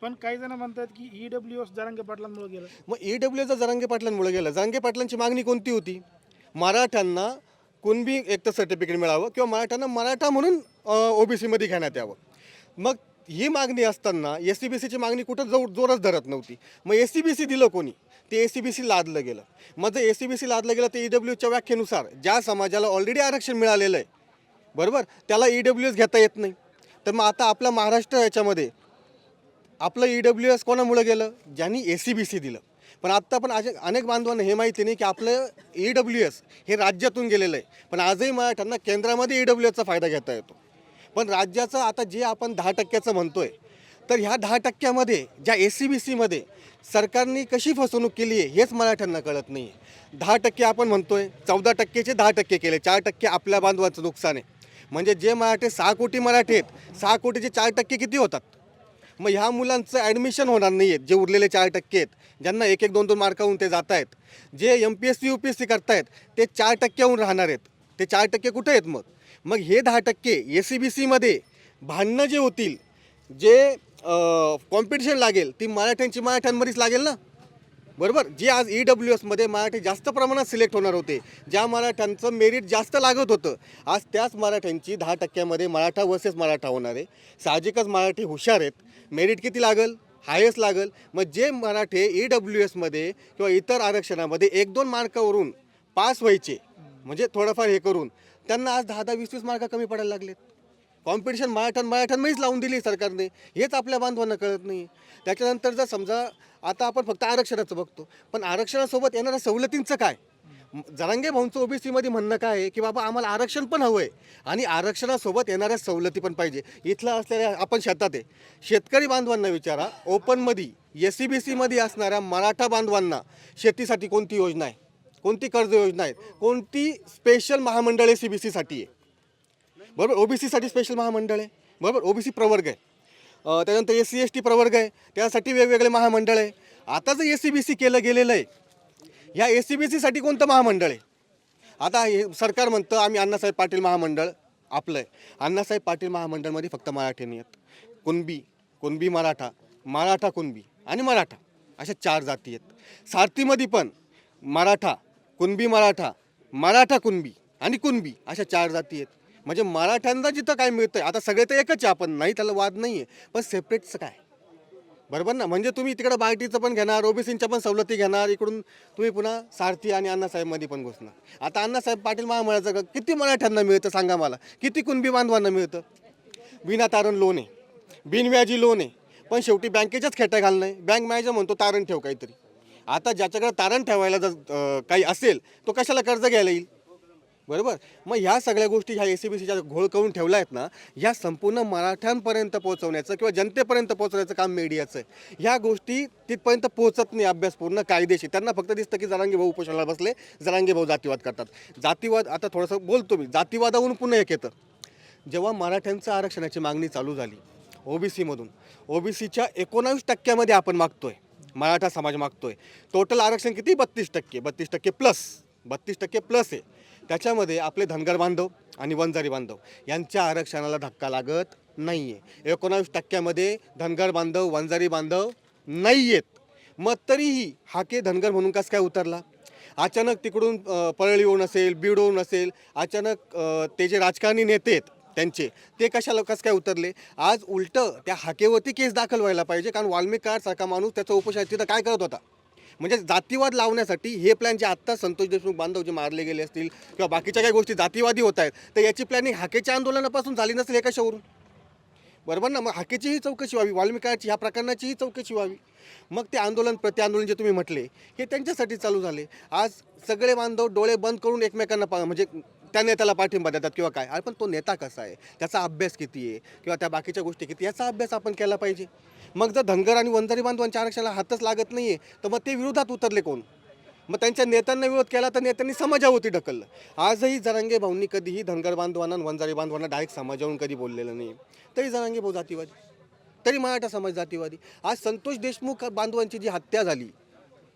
पण काही जण म्हणतात की E ईडब्ल्यू एस जरांगे पाटलांमुळे गेलं. मग E ई डब्ल्यूचा जरांगे पाटलांमुळे गेलं. जरांगे पाटलांची मागणी कोणती होती? मराठ्यांना कुणबी एक तर सर्टिफिकेट मिळावं किंवा मराठ्यांना मराठा म्हणून ओबीसीमध्ये घेण्यात यावं. मग ही मागणी असताना एस सी बी सीची मागणी कुठं जोर जोरच धरत नव्हती. मग एस सी बी सी दिलं कोणी? ते एस सी बी सी लादलं गेलं. मग जर एस सी बी सी लादलं गेलं तर ई डब्ल्यूच्या व्याख्येनुसार ज्या समाजाला ऑलरेडी आरक्षण मिळालेलं आहे बरोबर? त्याला ई एस घेता येत नाही. तर मग आता आपला महाराष्ट्र याच्यामध्ये आपलं ई डब्ल्यू एस कोणामुळे गेलं? ज्यांनी ए सी बी सी दिलं. पण आत्ता पण असे अनेक बांधवांना हे माहिती नाही की आपलं ई डब्ल्यू एस हे राज्यातून गेलेलं आहे. पण आजही मराठ्यांना केंद्रामध्ये ई डब्ल्यू एसचा फायदा घेता येतो. पण राज्याचं आता जे आपण दहा टक्क्याचं म्हणतो आहे तर ह्या दहा टक्क्यामध्ये ज्या ए सी बी सीमध्ये सरकारने कशी फसवणूक केली आहे हेच मराठ्यांना कळत नाही आहे दहा टक्के आपण म्हणतो आहे चौदा टक्केचे दहा टक्के केले चार टक्के आपल्या बांधवाचं नुकसान आहे. म्हणजे जे मराठे सहा कोटी मराठी आहेत सहा कोटीचे चार टक्के किती होतात? मग ह्या मुलांचं ॲडमिशन होणार नाही आहेत जे उरलेले चार टक्के आहेत ज्यांना एक एक दोन दोन मार्काहून ते जात आहेत जे M P S C U P S C करतायत ते चार टक्क्याहून राहणार आहेत. ते चार टक्के कुठे आहेत मग? मग हे दहा टक्के ए सी बी सीमध्ये भांडणं जे होतील जे कॉम्पिटिशन लागेल ती मराठ्यांची मराठ्यांमध्येच लागेल ना? बरोबर? जे आज ई डब्ल्यू एसमध्ये मराठी जास्त प्रमाणात सिलेक्ट होणार होते ज्या मराठ्यांचं मेरिट जास्त लागत होतं आज त्याच मराठ्यांची दहा टक्क्यामध्ये मराठा वर्सेस मराठा होणार आहे. साहजिकच मराठी हुशार आहेत. मेरिट किती लागल? हायेस्ट लागल. मग जे मराठे ई डब्ल्यू एसमध्ये किंवा इतर आरक्षणामध्ये एक दोन मार्कावरून पास व्हायचे म्हणजे थोडंफार हे करून त्यांना आज दहा दहा वीस वीस मार्क कमी पडायला लागलेत. कॉम्पिटिशन मराठ्यां मराठ्यांमध्येच लावून दिली सरकारने. हेच आपल्या बांधवांना कळत नाही. त्याच्यानंतर जर समजा आता आपण फक्त आरक्षणाचं बघतो. पण आरक्षणासोबत येणाऱ्या सवलतींचं काय? जरांगे भाऊंचं ओबीसीमध्ये म्हणणं काय आहे की बाबा आम्हाला आरक्षण पण हवं आहे आणि आरक्षणासोबत येणाऱ्या सवलती पण पाहिजे. इथलं असलेल्या आपण शेतात आहे. शेतकरी बांधवांना विचारा ओपनमध्ये एस सी बी सीमध्ये असणाऱ्या मराठा बांधवांना शेतीसाठी कोणती योजना आहे? कोणती कर्ज योजना आहे? कोणती स्पेशल महामंडळ ए सी बी सीसाठी आहे? बरोबर? ओबीसीसाठी स्पेशल महामंडळ आहे. बरोबर? ओबीसी प्रवर्ग आहे. त्याच्यानंतर त्यानंतर एस सी एस टी प्रवर्ग आहे. त्यासाठी वेगवेगळे महामंडळ आहे. आता जर एस सी बी सी केलं गेलेलं आहे ह्या एस सी बी सीसाठी कोणतं महामंडळ आहे? आता हे सरकार म्हणतं आम्ही अण्णासाहेब पाटील महामंडळ आपलं आहे. अण्णासाहेब पाटील महामंडळमध्ये फक्त मराठ्यांनी आहेत. कुणबी कुणबी मराठा? मराठा कुणबी आणि मराठा. अशा चार जाती आहेत. सारथीमध्ये पण मराठा कुणबी मराठा मराठा कुणबी आणि कुणबी अशा चार जाती आहेत. म्हणजे मराठ्यांना जिथं काय मिळतंय आता सगळे तर एकच आहे आपण नाही त्याला वाद नाही आहे पण सेपरेटचं काय? बरोबर ना? म्हणजे तुम्ही तिकडं बार्टीचं पण घेणार ओबीसींच्या पण सवलती घेणार इकडून तुम्ही पुन्हा सारथी आणि अण्णासाहेबमध्ये पण घुसणार. आता अण्णासाहेब पाटील महामंडळाचं ग- किती मराठ्यांना मिळतं सांगा मला? किती कुणबी बांधवांना मिळतं? विनातारण लोन आहे. बिनव्याजी लोन आहे. पण शेवटी बँकेच्याच खेटा घालणं आहे. बँक मॅनेजर म्हणतो तारण ठेव काहीतरी. आता ज्याच्याकडे तारण ठेवायला जर काही असेल तो कशाला कर्ज घ्यायला येईल? बरोबर? मग ह्या सगळ्या गोष्टी ह्या ए सी बी सीच्या घोळ करून ठेवल्या आहेत ना ह्या संपूर्ण मराठ्यांपर्यंत पोहोचवण्याचं किंवा जनतेपर्यंत पोहोचवण्याचं काम मीडियाचं आहे. ह्या गोष्टी तिथपर्यंत पोहोचत नाही अभ्यास पूर्ण कायदेशीर. त्यांना फक्त दिसतं की जरांगे भाऊ उपोषणाला बसले जरांगे भाऊ जातीवाद करतात. जातीवाद आता थोडंसं बोलतो मी जातीवादावरून पुन्हा एक येतं. जेव्हा मराठ्यांचं आरक्षणाची मागणी चालू झाली ओबीसीमधून ओबीसीच्या एकोणावीस टक्क्यामध्ये आपण मागतोय मराठा समाज मागतोय. टोटल आरक्षण किती? बत्तीस टक्के. बत्तीस टक्के प्लस बत्तीस टक्के प्लस आहे. त्याच्यामध्ये आपले धनगर बांधव आणि वंजारी बांधव यांच्या आरक्षणाला धक्का लागत नाही आहे एकोणावीस टक्क्यामध्ये धनगर बांधव वंजारी बांधव नाही आहेत मग तरीही हाके धनगर म्हणून कस काय उतरला? अचानक तिकडून परळी येऊन असेल बीड असेल अचानक ते जे राजकारणी नेते आहेत त्यांचे ते कशाला कसं काय उतरले? आज उलटं त्या हाकेवरती केस दाखल व्हायला पाहिजे कारण वाल्मिकार सारखा माणूस त्याचा उपशाही तिथं काय करत होता? म्हणजे जातीवाद लावण्यासाठी हे प्लॅन जे आत्ता संतोष देशमुख बांधव जे मारले गेले असतील किंवा बाकीच्या काही गोष्टी जातीवादी होत आहेत तर याची प्लॅनिंग हाकेच्या आंदोलनापासून झाली नसेल एका कशावरून बरोबर ना? मग हाकेचीही चौकशी व्हावी वाल्मिकाची ह्या प्रकरणाचीही चौकशी व्हावी. मग ते आंदोलन प्रत्यांदोलन जे तुम्ही म्हटले हे त्यांच्यासाठी चालू झाले. आज सगळे बांधव डोळे बंद करून एकमेकांना पा म्हणजे त्या नेत्याला पाठिंबा देतात किंवा काय? अरे पण तो नेता कसा आहे? त्याचा अभ्यास किती आहे? किंवा त्या बाकीच्या गोष्टी किती याचा अभ्यास आपण केला पाहिजे. मग जर धनगर आणि वंजारी बांधवांच्या आरक्षणाला हातच लागत नाही आहे तर मग ते विरोधात उतरले कोण? मग त्यांच्या नेत्यांना विरोध केला तर नेत्यांनी समाजावरती ढकललं. आजही जरांगे भाऊंनी कधीही धनगर बांधवांना वंजारी बांधवांना डायरेक्ट समाजावरून कधी बोललेलं नाही तरी जरांगे भाऊ जातीवादी. तरी मराठा समाज जातीवादी. आज संतोष देशमुख बांधवांची जी हत्या झाली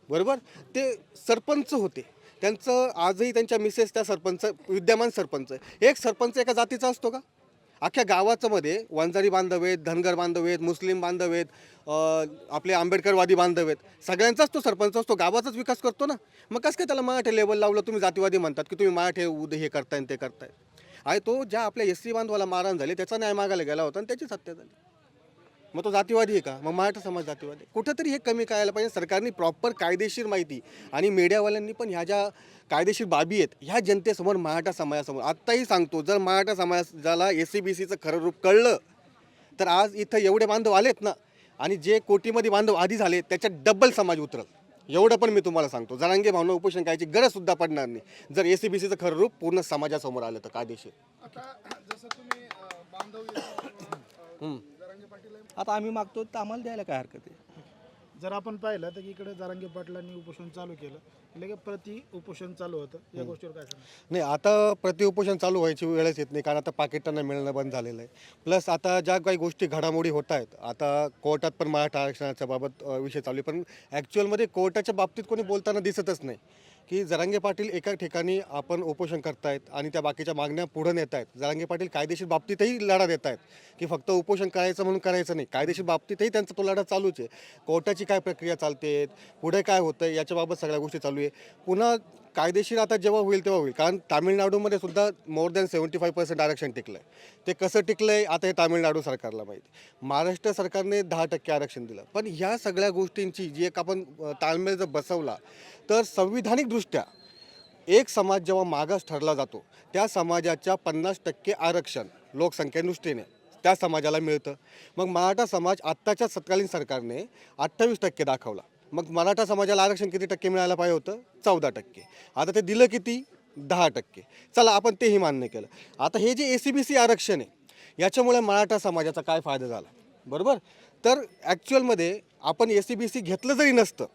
बरोबर? ते सरपंच होते. त्यांचं आजही त्यांच्या मिसेस त्या सरपंच विद्यमान सरपंच. एक सरपंच एका जातीचा असतो का? अख्ख्या गावाचं मध्ये वंजारी बांधव आहेत धनगर बांधव आहेत मुस्लिम बांधव आहेत आपले आंबेडकरवादी बांधव आहेत. सगळ्यांचाच तो सरपंच असतो गावाचाच विकास करतो ना. मग कसं काय त्याला मराठी लेवल लावलं? तुम्ही जातीवादी म्हणतात की तुम्ही मराठी उद हे करताय आणि ते करताय. आणि तो ज्या आपल्या एस सी बांधवाला मारण झाले त्याचा न्याय मागायला गेला होता आणि त्याचीच हत्या झाली. मग तो जातीवादी आहे का? मग मराठा समाज जातीवादी. कुठंतरी हे कमी करायला पाहिजे. सरकारने प्रॉपर कायदेशीर माहिती आणि मीडियावाल्यांनी पण ह्या ज्या कायदेशीर बाबी आहेत ह्या जनतेसमोर मराठा समाजासमोर. आत्ताही सांगतो जर मराठा समाजाला एस सी बी सीचं खरं रूप कळलं तर आज इथं एवढे बांधव आलेत ना आणि जे कोटीमध्ये बांधव आधी झाले त्याच्यात डबल समाज उतरल. एवढं पण मी तुम्हाला सांगतो. जरांगे भावना उपोषण करायची गरज सुद्धा पडणार नाही. जर ए सी बी सीचं खरं रूप पूर्ण समाजासमोर आलं तर कायदेशीर. आता आम्ही मागतो तर आम्हाला द्यायला काय हरकत आहे? जर आपण पाहिलं तर इकडे जारांगे पाटलांनी उपोषण चालू केलं. लगेच प्रति उपोषण चालू होतं. या गोष्टीवर काय नाही आता प्रतिउपोषण चालू व्हायची वेळच येत नाही कारण आता पाकिटांना मिळणं बंद झालेलं आहे. प्लस आता ज्या काही गोष्टी घडामोडी होत आहेत आता कोर्टात पण मराठा आरक्षणाच्या बाबत अ, विषय चालू आहे. पण ॲक्च्युअलमध्ये कोर्टाच्या बाबतीत कोणी बोलताना दिसतच नाही. की जरांगे पाटील एका ठिकाणी आपण उपोषण करतायत आणि त्या बाकीच्या मागण्या पुढे नेत आहेत जरांगे पाटील कायदेशीर बाबतीतही लढा देत आहेत की फक्त उपोषण करायचं म्हणून करायचं नाही. कायदेशीर बाबतीतही त्यांचा तो लढा चालूच आहे. कोर्टाची काय प्रक्रिया चालते पुढे काय होतं याच्याबाबत सगळ्या गोष्टी चालू आहे. पुन्हा कायदेशीर आता जेव्हा होईल तेव्हा होईल. कारण तामिळनाडूमध्ये सुद्धा more than seventy five percent आरक्षण टिकलं आहे ते कसं टिकलं आहे आता हे तामिळनाडू सरकारला माहिती. महाराष्ट्र सरकारने दहा टक्के आरक्षण दिलं. पण ह्या सगळ्या गोष्टींची जी एक आपण ताळमेळ जर बसवला तर संविधानिकदृष्ट्या एक समाज जेव्हा मागास ठरला जातो त्या समाजाच्या पन्नास टक्के आरक्षण लोकसंख्येदृष्टीने त्या समाजाला मिळतं. मग मराठा समाज आत्ताच्या तत्कालीन सरकारने अठ्ठावीस टक्के दाखवला. मग मराठा समाजाला आरक्षण किती टक्के मिळायला पाहिजे होतं? चौदा टक्के. आता ते दिलं किती? दहा टक्के. चला आपण तेही मान्य केलं. आता हे जे ए सी बी सी आरक्षण आहे याच्यामुळे मराठा समाजाचा काय फायदा झाला? बरोबर? तर ॲक्च्युअलमध्ये आपण ए सी बी सी घेतलं जरी नसतं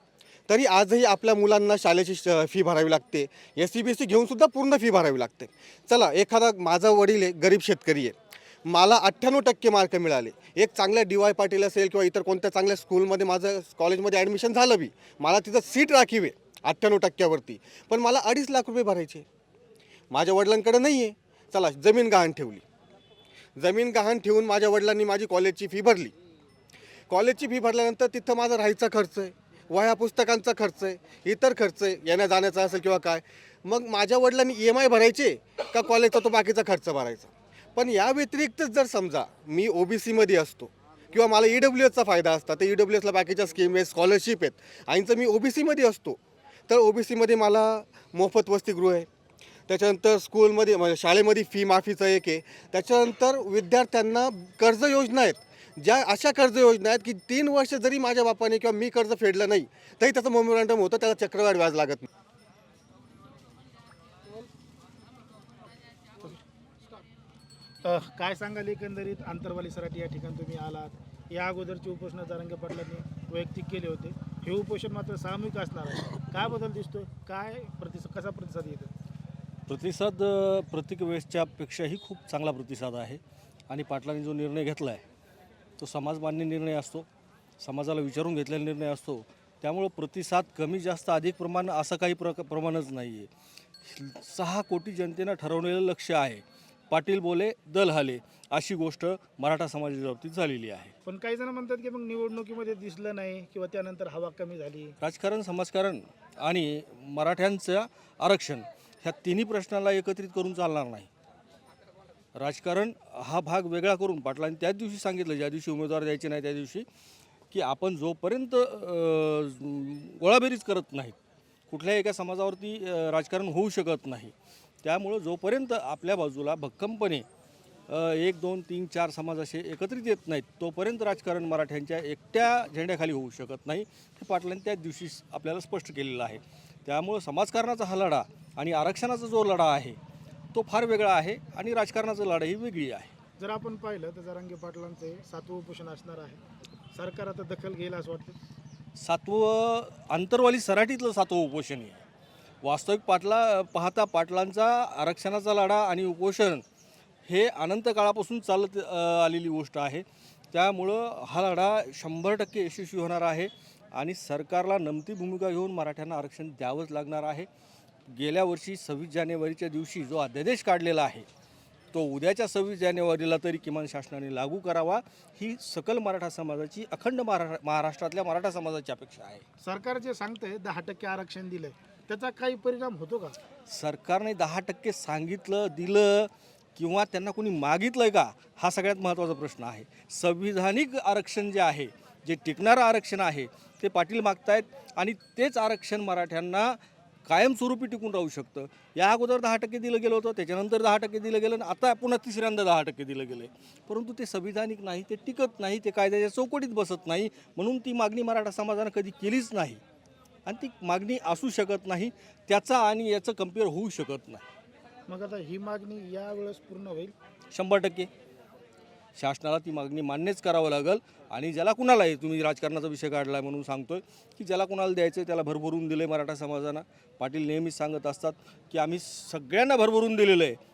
तरी आजही आपल्या मुलांना शाळेची श- फी भरावी लागते. एस सी बी सी घेऊनसुद्धा पूर्ण फी भरावी लागते. चला एखादा माझा वडील आहे गरीब शेतकरी आहे. मला अठ्ठ्याण्णव टक्के मार्क मिळाले. एक चांगल्या डी वाय पाटील असेल किंवा इतर कोणत्या चांगल्या स्कूलमध्ये माझं कॉलेजमध्ये ॲडमिशन झालं बी मला तिथं सीट राखीव आहे अठ्ठ्याण्णव टक्क्यावरती. पण मला अडीच लाख रुपये भरायचे. माझ्या वडिलांकडे नाही आहे चला जमीन गहाण ठेवली. जमीन गहाण ठेवून माझ्या वडिलांनी माझी कॉलेजची फी भरली. कॉलेजची फी भरल्यानंतर तिथं माझा राहायचा खर्च आहे वह्या पुस्तकांचा खर्च आहे इतर खर्च आहे येण्या जाण्याचा असेल किंवा काय. मग माझ्या वडिलांनी ई एम आय भरायचे का कॉलेजचा तो बाकीचा खर्च भरायचा? पण या व्यतिरिक्तच जर समजा मी ओ बी सीमध्ये असतो किंवा मला ई डब्ल्यू एसचा फायदा असता तर ई डब्ल्यू एसला बाकीच्या स्कीम आहेत स्कॉलरशिप आहेत. आणि जर मी ओ बी सीमध्ये असतो. तर ओ बी सीमध्ये मला मोफत वसतिगृह आहे. त्याच्यानंतर स्कूलमध्ये म्हणजे शाळेमध्ये फी माफीचं एक आहे. त्याच्यानंतर विद्यार्थ्यांना कर्ज योजना आहेत. ज्या अशा कर्ज योजना आहेत की तीन वर्ष जरी माझ्या बापाने किंवा मी कर्ज फेडलं नाही तरी त्याचं मोमेरंडम होतं त्याला चक्रवाढ व्याज लागत नाही. काय सांगाल एकंदरीत आंतरवाली या ठिकाणी तुम्ही आलात? या अगोदरची उपोषणं जारंगे पाटलांनी वैयक्तिक केले होते. हे उपोषण मात्र सामूहिक असणार आहे. काय बदल दिसतोय? काय प्रतिसाद कसा प्रतिसाद येतो प्रतिसाद अ, प्रत्येक वेळेसच्या पेक्षाही खूप चांगला प्रतिसाद आहे. आणि पाटलांनी जो निर्णय घेतला आहे तो समाजमान्य निर्णय असतो. समाजाला विचारून घेतलेला निर्णय असतो. त्यामुळं प्रतिसाद कमी जास्त अधिक प्रमाण असं काही प्र प्रमाणच नाही आहे सहा कोटी जनतेनं ठरवलेलं लक्ष आहे. पाटील बोले दल हाले अशी गोष्ट मराठा समाजाच्या बाबतीत झालेली आहे. पण काही जण म्हणतात की मग निवडणुकीमध्ये दिसलं नाही किंवा त्यानंतर हवा कमी झाली. राजकारण समाजकारण आणि मराठ्यांचं आरक्षण ह्या तिन्ही प्रश्नाला एकत्रित करून चालणार नाही. राजकारण हा भाग वेगळा करून पाटलांनी त्याच दिवशी सांगितलं ज्या दिवशी उमेदवार द्यायचे नाही त्या दिवशी की आपण जोपर्यंत गोळाबेरीज करत नाहीत कुठल्याही एका समाजावरती राजकारण होऊ शकत नाही त्यामुळं जोपर्यंत आपल्या बाजूला भक्कमपणे एक दोन तीन चार समाज असे एकत्रित येत नाहीत तोपर्यंत राजकारण मराठ्यांच्या एकट्या झेंड्याखाली होऊ शकत नाही हे पाटलांनी त्याच दिवशी आपल्याला स्पष्ट केलेलं आहे. त्यामुळं समाजकारणाचा हा लढा आणि आरक्षणाचा जो लढा आहे तो फार वेगळा आहे आणि राजकारणाचा लढा ही वेगळी आहे. जर आपण पाहिलं तर जरांगे पाटलांचं हे सातवं उपोषण असणार आहे. सरकार आता दखल घेईल असं वाटतं? सातवं आंतरवाली सराटीतलं सातवं उपोषण आहे. वास्तविक पाटला पाहता पाटलांचा आरक्षणाचा लढा आणि उपोषण हे अनंत काळापासून चालत आलेली गोष्ट आहे. त्यामुळं हा लढा शंभर टक्के यशस्वी होणार आहे आणि सरकारला नमती भूमिका घेऊन मराठ्यांना आरक्षण द्यावंच लागणार आहे. गेल्या वर्षी सव्वीस जानेवारीच्या दिवशी जो अध्यादेश काढलेला आहे तो उद्याच्या सव्वीस जानेवारीला तरी किमान शासनाने लागू करावा. ही सकल मराठा समाजाची अखंड महारा महाराष्ट्रातल्या मराठा समाजाची अपेक्षा आहे. सरकार जे सांगतंय दहा टक्के आरक्षण दिलंय. त्याचा काही परिणाम होतो का? सरकारने दहा टक्के सांगितलं दिलं किंवा त्यांना कोणी मागितलं आहे का? हा सगळ्यात महत्त्वाचा प्रश्न आहे. संविधानिक आरक्षण जे आहे जे टिकणारं आरक्षण आहे ते पाटील मागतायत आणि तेच आरक्षण मराठ्यांना कायमस्वरूपी टिकून राहू शकतं. या अगोदर दहा टक्के दिलं गेलं होतं त्याच्यानंतर दहा टक्के दिलं गेलं आणि आता पुन्हा तिसऱ्यांदा दहा टक्के दिलं गेलं आहे परंतु ते संविधानिक नाही ते टिकत नाही ते कायद्याच्या चौकटीत बसत नाही म्हणून ती मागणी मराठा समाजानं कधी केलीच नाही. आणि ती मागणी असू शकत नाही त्याचा आणि याचं कंपेअर होऊ शकत नाही. मग आता ही मागणी यावेळेस पूर्ण होईल? शंभर टक्के. शासनाला ती मागणी मान्यच करावं लागेल आणि ज्याला कुणालाही तुम्ही राजकारणाचा विषय काढला आहे म्हणून सांगतोय की ज्याला कुणाला द्यायचं त्याला भरभरून दिलं आहे मराठा समाजानं. पाटील नेहमीच सांगत असतात की आम्ही सगळ्यांना भरभरून दिलेलं आहे.